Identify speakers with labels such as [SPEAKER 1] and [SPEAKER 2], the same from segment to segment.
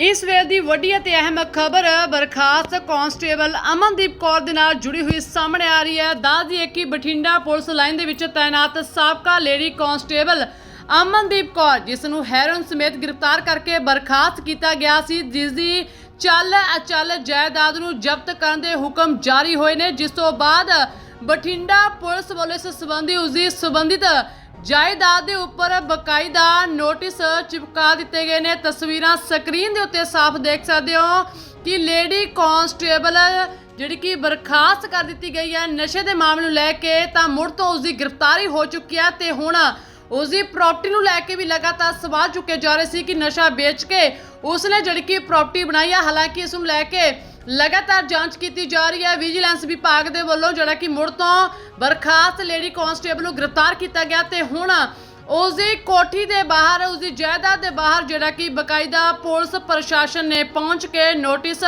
[SPEAKER 1] ਇਸ ਵੇਲੇ ਦੀ ਵੱਡੀ ਅਤੇ ਅਹਿਮ ਖਬਰ, ਬਰਖਾਸਤ ਕਾਂਸਟੇਬਲ ਅਮਨਦੀਪ ਕੌਰ ਦੇ ਨਾਲ ਜੁੜੀ ਹੋਈ ਸਾਹਮਣੇ ਆ ਰਹੀ ਹੈ। ਦੱਸ ਦਈਏ ਕਿ ਬਠਿੰਡਾ ਪੁਲਿਸ ਲਾਈਨ ਦੇ ਵਿੱਚ ਤਾਇਨਾਤ ਸਾਬਕਾ ਲੇਡੀ ਕਾਂਸਟੇਬਲ ਅਮਨਦੀਪ ਕੌਰ, ਜਿਸ ਨੂੰ ਹੈਰੋਨ ਸਮੇਤ ਗ੍ਰਿਫਤਾਰ ਕਰਕੇ ਬਰਖਾਸਤ ਕੀਤਾ ਗਿਆ ਸੀ, ਜਿਸ ਦੀ ਚੱਲ ਅਚੱਲ ਜਾਇਦਾਦ ਨੂੰ ਜ਼ਬਤ ਕਰਨ ਦੇ ਹੁਕਮ ਜਾਰੀ ਹੋਏ ਨੇ। ਜਿਸ ਤੋਂ ਬਾਅਦ ਬਠਿੰਡਾ ਪੁਲਿਸ ਵੱਲੋਂ ਇਸ ਸੰਬੰਧੀ ਉਸ ਦੀ ਸੰਬੰਧਿਤ ਜਾਇਦਾਦ ਦੇ ਉੱਪਰ ਬਕਾਇਦਾ ਨੋਟਿਸ ਚਿਪਕਾ ਦਿੱਤੇ ਗਏ ਨੇ। ਤਸਵੀਰਾਂ ਸਕਰੀਨ ਦੇ ਉੱਤੇ ਸਾਫ਼ ਦੇਖ ਸਕਦੇ ਹੋ ਕਿ ਲੇਡੀ ਕਾਂਸਟੇਬਲ ਜਿਹੜੀ ਕਿ ਬਰਖਾਸਤ ਕਰ ਦਿੱਤੀ ਗਈ ਹੈ। ਨਸ਼ੇ ਦੇ ਮਾਮਲੇ ਨੂੰ ਲੈ ਕੇ ਤਾਂ ਮੁੜ ਤੋਂ ਉਸ ਦੀ ਗ੍ਰਿਫਤਾਰੀ ਹੋ ਚੁੱਕੀ ਹੈ ਤੇ ਹੁਣ ਉਸ ਦੀ ਪ੍ਰਾਪਰਟੀ ਨੂੰ ਲੈ ਕੇ ਵੀ ਲਗਾਤਾਰ ਸਵਾਲ ਚੁੱਕੇ ਜਾ ਰਹੇ ਸੀ ਕਿ ਨਸ਼ਾ ਵੇਚ ਕੇ ਉਸਨੇ ਜਿਹੜੀ ਕਿ ਪ੍ਰਾਪਰਟੀ ਬਣਾਈ ਹੈ। ਹਾਲਾਂਕਿ ਇਸ ਨੂੰ ਲੈ ਕੇ ਲਗਾਤਾਰ ਜਾਂਚ ਕੀਤੀ ਜਾ ਰਹੀ ਹੈ। ਵਿਜੀਲੈਂਸ ਵਿਭਾਗ ਦੇ ਵੱਲੋਂ ਜਿਹੜਾ ਕਿ ਮੁੜ ਤੋਂ ਬਰਖਾਸਤ ਲੇਡੀ ਕਾਂਸਟੇਬਲ ਨੂੰ ਗ੍ਰਿਫਤਾਰ ਕੀਤਾ ਗਿਆ ਤੇ ਹੁਣ ਉਸ ਦੀ ਕੋਠੀ ਦੇ ਬਾਹਰ ਉਸ ਦੀ ਜਾਇਦਾਦ ਦੇ ਬਾਹਰ ਜਿਹੜਾ ਕਿ ਬਕਾਇਦਾ ਪੁਲਿਸ ਪ੍ਰਸ਼ਾਸਨ ਨੇ ਪਹੁੰਚ ਕੇ ਨੋਟਿਸ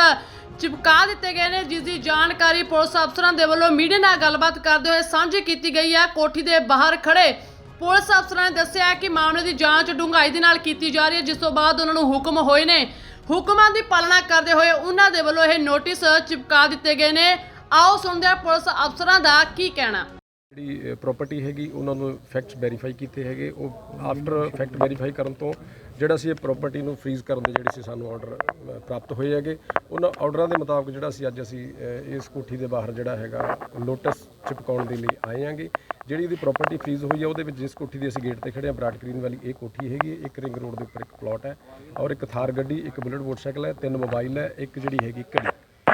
[SPEAKER 1] ਚਿਪਕਾ ਦਿੱਤੇ ਗਏ ਨੇ ਜਿਸ ਦੀ ਜਾਣਕਾਰੀ ਪੁਲਿਸ ਅਫਸਰਾਂ ਦੇ ਵੱਲੋਂ ਮੀਡੀਆ ਨਾਲ ਗੱਲਬਾਤ ਕਰਦੇ ਹੋਏ ਸਾਂਝੀ ਕੀਤੀ ਗਈ ਹੈ। ਕੋਠੀ ਦੇ ਬਾਹਰ ਖੜੇ ਪੁਲਿਸ ਅਫਸਰਾਂ ਨੇ ਦੱਸਿਆ ਕਿ ਮਾਮਲੇ ਦੀ ਜਾਂਚ ਡੂੰਘਾਈ ਦੇ ਨਾਲ ਕੀਤੀ ਜਾ ਰਹੀ ਹੈ, ਜਿਸ ਤੋਂ ਬਾਅਦ ਉਹਨਾਂ ਨੂੰ ਹੁਕਮ ਹੋਏ ਨੇ। ਹੁਕਮਾਂ ਦੀ ਪਾਲਣਾ ਕਰਦੇ ਹੋਏ ਉਹਨਾਂ ਦੇ ਵੱਲੋਂ ਇਹ ਨੋਟਿਸ ਚਿਪਕਾ ਦਿੱਤੇ ਗਏ ਨੇ। ਆਓ ਸੁਣਦੇ ਹਾਂ ਪੁਲਿਸ ਅਫਸਰਾਂ ਦਾ ਕੀ ਕਹਿਣਾ।
[SPEAKER 2] ਜਿਹੜੀ ਪ੍ਰਾਪਰਟੀ ਹੈਗੀ, ਉਹਨਾਂ ਨੂੰ ਫੈਕਟਸ ਵੈਰੀਫਾਈ ਕੀਤੇ ਹੈਗੇ। ਉਹ ਆਫਟਰ ਫੈਕਟ ਵੈਰੀਫਾਈ ਕਰਨ ਤੋਂ ਜਿਹੜਾ ਸੀ ਇਹ ਪ੍ਰਾਪਰਟੀ ਨੂੰ ਫ੍ਰੀਜ਼ ਕਰਨ ਦੇ ਜਿਹੜੇ ਸੀ ਸਾਨੂੰ ਆਰਡਰ ਪ੍ਰਾਪਤ ਹੋਏ ਹੈਗੇ। ਉਹਨਾਂ ਆਰਡਰਾਂ ਦੇ ਮੁਤਾਬਕ ਜਿਹੜਾ ਸੀ ਅੱਜ ਅਸੀਂ ਇਸ ਕੋਠੀ ਦੇ ਬਾਹਰ ਜਿਹੜਾ ਹੈਗਾ ਲੋਟਸ ਚਿਪਕਾਉਣ ਦੇ ਲਈ ਆਏ ਹਾਂਗੇ। ਜਿਹੜੀ ਇਹਦੀ ਪ੍ਰਾਪਰਟੀ ਫ੍ਰੀਜ਼ ਹੋਈ ਹੈ ਉਹਦੇ ਵਿੱਚ ਜਿਸ ਕੋਠੀ ਦੇ ਅਸੀਂ ਗੇਟ ਤੇ ਖੜੇ ਆ ਬਰਾਡ ਗ੍ਰੀਨ ਵਾਲੀ ਇਹ ਕੋਠੀ ਹੈਗੀ ਇੱਕ ਰਿੰਗ ਰੋਡ ਦੇ ਉੱਪਰ ਇੱਕ ਪਲਾਟ ਹੈ ਔਰ ਇੱਕ ਥਾਰ ਗੱਡੀ, ਇੱਕ ਬੁਲਟ ਮੋਟਰਸਾਈਕਲ ਹੈ, ਤਿੰਨ ਮੋਬਾਈਲ ਹੈ, ਇੱਕ ਜਿਹੜੀ ਹੈਗੀ ਘੜੀ।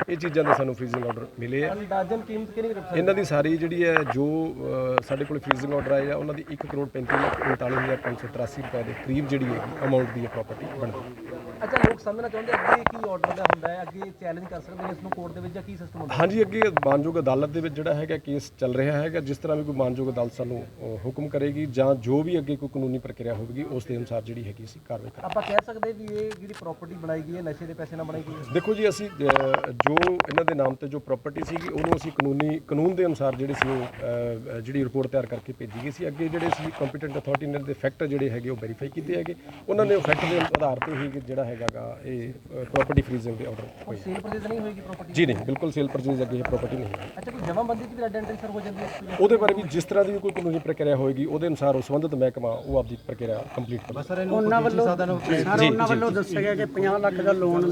[SPEAKER 2] ਇਹ ਚੀਜ਼ਾਂ ਦੇ ਸਾਨੂੰ ਫ੍ਰੀਜ਼ਿੰਗ ਆਰਡਰ ਮਿਲੇ ਆ।
[SPEAKER 3] ਅੰਦਾਜ਼ਨ ਕੀਮਤ ਕਿੰਨੀ ਕੁ
[SPEAKER 2] ਇਹਨਾਂ ਦੀ ਸਾਰੀ ਜਿਹੜੀ ਹੈ ਜੋ ਅ, ਸਾਡੇ ਕੋਲ ਫ੍ਰੀਜ਼ਿੰਗ ਆਰਡਰ ਆਏ ਆ ਉਹਨਾਂ ਦੀ 1 ਕਰੋੜ 35 ਲੱਖ 39583 ਰੁਪਏ ਦੇ ਕਰੀਬ ਜਿਹੜੀ ਹੈਗੀ ਅਮਾਉਂਟ ਦੀ ਪ੍ਰਾਪਰਟੀ ਬਣਦੀ
[SPEAKER 3] ਅੱਛਾ ਲੋਕ ਸਮਝਣਾ ਚਾਹੁੰਦੇ ਅੱਗੇ ਕੀ ਆਰਡਰ ਦਾ ਹੁੰਦਾ ਹੈ ਅੱਗੇ ਚੈਲੰਜ ਕਰ ਸਕਦੇ ਨੇ ਇਸ ਨੂੰ ਕੋਰਟ ਦੇ ਵਿੱਚ ਜਾਂ ਕੀ ਸਿਸਟਮ ਹੁੰਦਾ
[SPEAKER 2] ਹਾਂਜੀ ਅੱਗੇ ਮਾਨਯੋਗ ਅਦਾਲਤ ਦੇ ਵਿੱਚ ਜਿਹੜਾ ਹੈਗਾ ਕੇਸ ਚੱਲ ਰਿਹਾ ਹੈਗਾ ਜਿਸ ਤਰ੍ਹਾਂ ਵੀ ਕੋਈ ਮਾਨਯੋਗ ਅਦਾਲਤ ਸਾਨੂੰ ਅ, ਹੁਕਮ ਕਰੇਗੀ ਜਾਂ ਜੋ ਵੀ ਅੱਗੇ ਕੋਈ ਕਾਨੂੰਨੀ ਪ੍ਰਕਿਰਿਆ ਹੋਵੇਗੀ ਉਸ ਦੇ ਅਨੁਸਾਰ ਜਿਹੜੀ ਹੈਗੀ ਅਸੀਂ ਕਾਰਵਾਈ ਕਰਾਂਗੇ।
[SPEAKER 3] ਆਪਾਂ ਕਹਿ ਸਕਦੇ ਵੀ ਇਹ ਜਿਹੜੀ ਪ੍ਰਾਪਰਟੀ ਬਣਾਈ ਗਈ ਹੈ ਨਸ਼ੇ ਦੇ ਪੈਸੇ ਨਾਲ ਬਣਾਈ ਗਈ ਹੈ।
[SPEAKER 2] ਦੇਖੋ ਜੀ ਅਸੀਂ ਅ, ਜੋ ਇਹਨਾਂ ਦੇ ਨਾਮ ਤੇ ਜੋ ਪ੍ਰਾਪਰਟੀ ਸੀਗੀ ਉਹਨੂੰ ਅਸੀਂ ਕਾਨੂੰਨੀ ਕਾਨੂੰਨ ਦੇ ਅਨੁਸਾਰ ਜਿਹੜੀ ਸੀ ਉਹ ਜਿਹੜੀ ਰਿਪੋਰਟ ਤਿਆਰ ਕਰਕੇ ਭੇਜੀ ਗਈ ਸੀ। ਅੱਗੇ ਜਿਹੜੇ ਸੀ ਕੰਪੀਟੈਂਟ ਅਥਾਰਟੀ ਨੇ ਦੇ ਫੈਕਟ ਜਿਹੜੇ ਹੈਗੇ ਉਹ ਵੈਰੀਫਾਈ ਕੀਤੇ ਹੈਗੇ। ਉਹਨਾਂ ਨੇ ਉਹ ਫੈਕਟ ਦੇ ਆਧਾਰ ਤੇ ਹੀ ਜਿਹੜਾ ਹੈਗਾਗਾ ਇਹ ਪ੍ਰਾਪਰਟੀ ਫ੍ਰੀਜ਼ਿੰਗ ਦੇ ਆਰਡਰ ਹੋਏ
[SPEAKER 3] ਸੇਲ ਪਰਚੇਜ਼ ਨਹੀਂ ਹੋਏਗੀ ਪ੍ਰਾਪਰਟੀ
[SPEAKER 2] ਜੀ ਨਹੀਂ ਬਿਲਕੁਲ ਸੇਲ ਪਰਚੇਜ਼ ਅੱਗੇ ਇਹ ਪ੍ਰਾਪਰਟੀ ਨਹੀਂ ਹੈ
[SPEAKER 3] ਅੱਛਾ ਕੋਈ ਜਮਾਬੰਦੀ ਚ ਵੀ ਆਇਡੈਂਟੀ ਸਰ ਹੋ ਜਾਂਦੀ ਹੈ
[SPEAKER 2] ਉਹਦੇ ਬਾਰੇ ਵੀ ਜਿਸ ਤਰ੍ਹਾਂ ਦੀ ਵੀ ਕੋਈ ਕਾਨੂੰਨੀ ਪ੍ਰਕਿਰਿਆ ਹੋਏਗੀ ਉਹਦੇ ਅਨੁਸਾਰ ਉਹ ਸੰਬੰਧਿਤ ਮਹਿਕਮਾ ਉਹ ਆਪਦੀ ਪ੍ਰਕਿਰਿਆ ਕੰਪਲੀਟ ਕਰੇਗਾ।
[SPEAKER 3] ਸਰ ਇਹਨੂੰ ਉਹਨਾਂ ਵੱਲੋਂ
[SPEAKER 4] ਸਰ ਉਹਨਾਂ ਵੱਲੋਂ ਦੱਸਿਆ ਗਿਆ ਕਿ 50 ਲੱਖ ਦਾ ਲੋਨ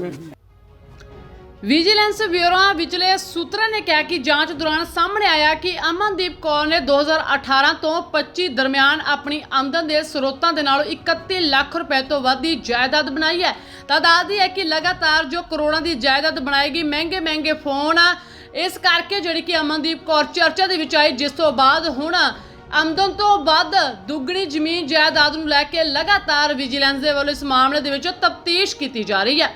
[SPEAKER 1] ਵਿਜੀਲੈਂਸ ਬਿਊਰੋ ਵਿਚਲੇ ਸੂਤਰਾਂ ਨੇ ਕਿਹਾ ਕਿ ਜਾਂਚ ਦੌਰਾਨ ਸਾਹਮਣੇ ਆਇਆ ਕਿ ਅਮਨਦੀਪ ਕੌਰ ਨੇ 2018 ਤੋਂ 25 ਦਰਮਿਆਨ ਆਪਣੀ ਆਮਦਨ ਦੇ ਸਰੋਤਾਂ ਦੇ ਨਾਲ 31 ਲੱਖ ਰੁਪਏ ਤੋਂ ਵੱਧ ਦੀ ਜਾਇਦਾਦ ਬਣਾਈ ਹੈ। ਤਾਂ ਦੱਸਦੀ ਹੈ ਕਿ ਲਗਾਤਾਰ ਜੋ ਕਰੋੜਾਂ ਦੀ ਜਾਇਦਾਦ ਬਣਾਏਗੀ ਮਹਿੰਗੇ ਮਹਿੰਗੇ ਫੋਨ, ਇਸ ਕਰਕੇ ਜਿਹੜੀ ਕਿ ਅਮਨਦੀਪ ਕੌਰ ਚਰਚਾ ਦੇ ਵਿੱਚ ਆਈ, ਜਿਸ ਤੋਂ ਬਾਅਦ ਹੁਣ ਆਮਦਨ ਤੋਂ ਵੱਧ ਦੁੱਗਣੀ ਜ਼ਮੀਨ ਜਾਇਦਾਦ ਨੂੰ ਲੈ ਕੇ ਲਗਾਤਾਰ ਵਿਜੀਲੈਂਸ ਦੇ ਵੱਲੋਂ ਇਸ ਮਾਮਲੇ ਦੇ ਵਿੱਚ ਤਫਤੀਸ਼ ਕੀਤੀ ਜਾ ਰਹੀ ਹੈ।